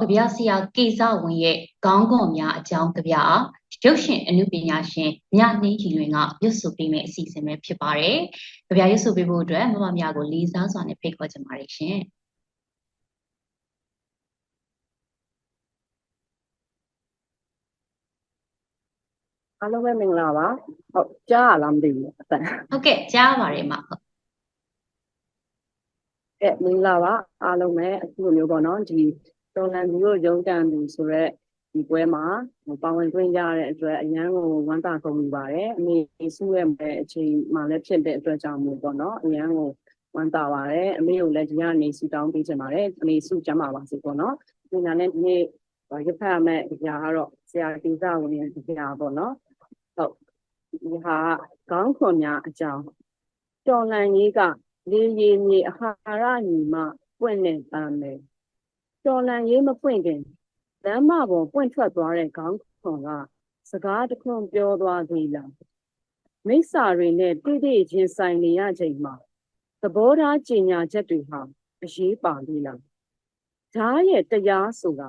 ကြပြဆရာကေဇဝင်ရဲ့ခေါင်းခွန်များအကြောင်းကြပြအားရုပ်ရှင်အနုပညာရှင်မြနှင်းကြည်လွင်ကရွတ်ဆိုပေးမယ့်အစီအစဉ်ပဲဖြစ်ပါတယ်။ကြပြရွတ်ဆိုပေးဖို့အတွက်မမများကိုလေးစားစွာနဲ့ဖိတ်ခေါ်ချင်ပါတယ်ရှင်။အားလုံးပဲမင်္ဂလာပါဟုတ်ကြားရလားမသိဘူးအတန်ဟုတ်ကဲ့ကြားပါတယ်မဟုတ်ကဲမင်္ဂလာပါအားလုံးပဲအခုလိုမျိုးပေါ့နော်ဒီ တော်လန်သူတို့ရုံးကန်သူဆိုရက်ဒီပွဲမှာပါဝင်ခွင့်ရတဲ့အတွက်အရန်ကိုဝမ်းသာကုန်ပြီပါတယ်အမေစုရဲ့မဲ့အချိန်မှလည်းဖြစ်တဲ့အတွက်ကြောင့်မို့ပေါ့နော်အရန်ကိုဝမ်းသာပါတယ်အမေကိုလည်းဒီကနေဆူတောင်းပေးချင်ပါတယ်အမေစုကျမ်းပါပါစေပေါ့နော်ဒီညာနဲ့ဒီနေ့ရဖတ်ရမယ့်အရာကတော့ဆရာတိစဝင်ရဲ့အရာပေါ့နော်ဟုတ်ဒီဟာခေါင်းခွန်များအကြောင်းတော်လန်ကြီးကလေရီမြေအဟာရညီမပွင့်နေတမ်းမယ် တော်လန်ကြီးမပွင့်ခင်လမ်းမပေါ်ပွင့်ထွက်သွားတဲ့ခေါင်းခွန်ကစကားတစ်ခွန်းပြောသွားသေးလားမိစ္ဆာတွေနဲ့တွေ့တွေ့ချင်းဆိုင်နေရချိန်မှာသဘောထားကြင်ညာချက်တွေဟာအရေးပါသေးလားဓာတ်ရဲ့တရားဆိုတာ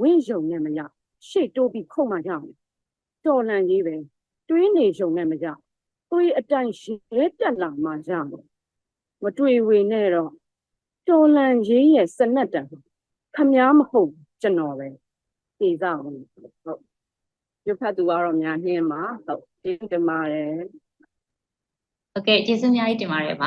ဝင့်ယုံနဲ့မရရှေ့တိုးပြီးခုတ်မှရမယ်တော်လန်ကြီးပဲတွေးနေကြုံနဲ့မကြတွေးအတိုင်းရဲတက်လာမှကြမယ်မတွေးဝေနဲ့တော့တော်လန်ရေးရဲ့စနက်တံ ခမားမဟုတ်ကျွန်တော်ပဲသိကြအောင်ဟုတ်ရွဖတ်သူကတော့များနှင်းမှာဟုတ်ဒီတမာတယ်ဟုတ်ကဲ့ကျေးဇူးအများကြီးတင်ပါတယ်မ